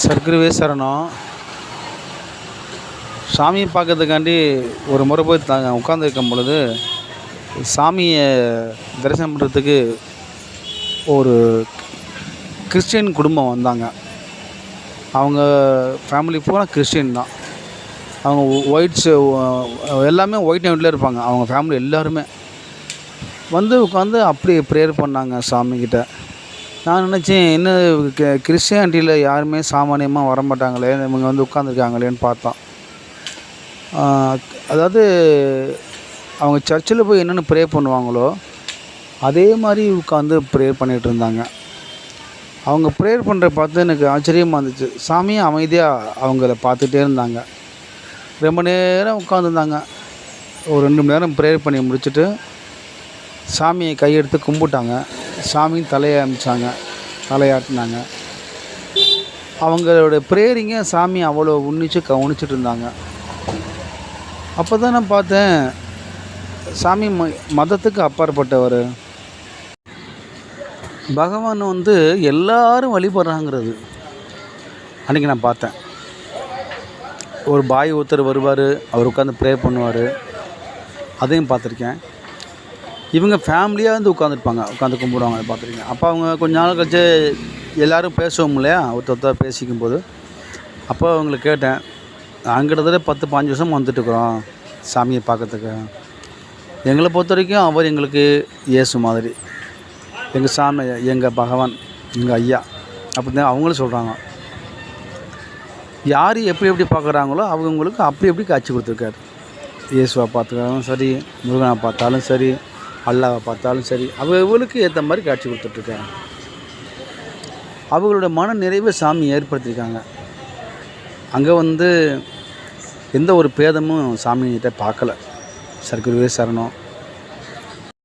சர்க்குருவே சரணம். சாமியை பார்க்கறதுக்காண்டி ஒரு முறை போய் த உட்காந்துருக்கும் பொழுது சாமியை தரிசனம் பண்ணுறதுக்கு ஒரு கிறிஸ்டியன் குடும்பம் வந்தாங்க. அவங்க ஃபேமிலி பூரா கிறிஸ்டின் தான். அவங்க ஒயிட்ஸ் எல்லாமே ஒயிட் நைட்டில் இருப்பாங்க. அவங்க ஃபேமிலி எல்லாருமே. வந்து உட்காந்து அப்படி ப்ரேயர் பண்ணாங்க சாமிக்கிட்ட நான் நினச்சேன் என்ன க- கிறிஸ்டியானிட்டியில் யாருமே சாமானியமாக வர மாட்டாங்களே இவங்க வந்து உட்காந்துருக்காங்களேன்னு பார்த்தோம் அதாவது அவங்க சர்ச்சில் போய் என்னென்னு ப்ரே பண்ணுவாங்களோ அதே மாதிரி உட்காந்து ப்ரேயர் பண்ணிகிட்டு இருந்தாங்க. அவங்க ப்ரேயர் பண்ணுற பார்த்து எனக்கு ஆச்சரியமாக இருந்துச்சு. சாமியும் அமைதியாக அவங்கள பார்த்துட்டே இருந்தாங்க. ரொம்ப நேரம் உட்காந்துருந்தாங்க ஒரு ரெண்டு மணி நேரம் ப்ரேயர் பண்ணி முடிச்சுட்டு சாமியை கையெடுத்து கும்பிட்டாங்க. சாமி தலையை அமிச்சாங்க. தலையாட்டினாங்க. அவங்களோட ப்ரேயரிங்க சாமி அவ்வளோ உன்னிச்சு கவனிச்சிட்டு இருந்தாங்க. அப்போ தான் நான் பார்த்தேன் சாமி ம மதத்துக்கு அப்பாற்பட்டவர். பகவான் வந்து எல்லாரும் வழிபடுறாங்கிறது. அன்றைக்கி நான் பார்த்தேன். ஒரு பாய் ஒருத்தர் வருவார் அவர் உட்காந்து ப்ரே பண்ணுவார். அதையும் பார்த்துருக்கேன். இவங்க ஃபேமிலியாக வந்து உட்காந்துருப்பாங்க உட்காந்து கும்பிடுவாங்க அதை அப்போ அவங்க கொஞ்ச நாள் கழிச்சு எல்லோரும் பேசுவோம் இல்லையா? ஒருத்தர் ஒருத்தர் பேசிக்கும் போது அப்போ அவங்கள கேட்டேன் நாங்கள் கிட்டத்தட்ட பத்து பாஞ்சு வருஷம் வந்துட்டுருக்குறோம் சாமியை பார்க்கறதுக்கு. எங்களை பொறுத்த வரைக்கும் அவர் எங்களுக்கு இயேசு மாதிரி. எங்கள் சாமி எங்கள் பகவான் எங்கள் ஐயா அப்படின்னு அவங்களும் சொல்கிறாங்க யார் எப்படி எப்படி பார்க்குறாங்களோ அவங்களுக்கு அப்படி எப்படி காட்சி கொடுத்துருக்காரு. இயேசுவை பார்த்துக்காலும் சரி முருகனை பார்த்தாலும் சரி அல்லாவை பார்த்தாலும் சரி அவங்களுக்கு ஏற்ற மாதிரி காட்சி கொடுத்துட்ருக்காங்க. அவங்களோட மன நிறைவை சாமி ஏற்படுத்தியிருக்காங்க. அங்கே வந்து எந்த ஒரு பேதமும் சாமிகிட்ட பார்க்கல. சர்க்குருவே சரணம்.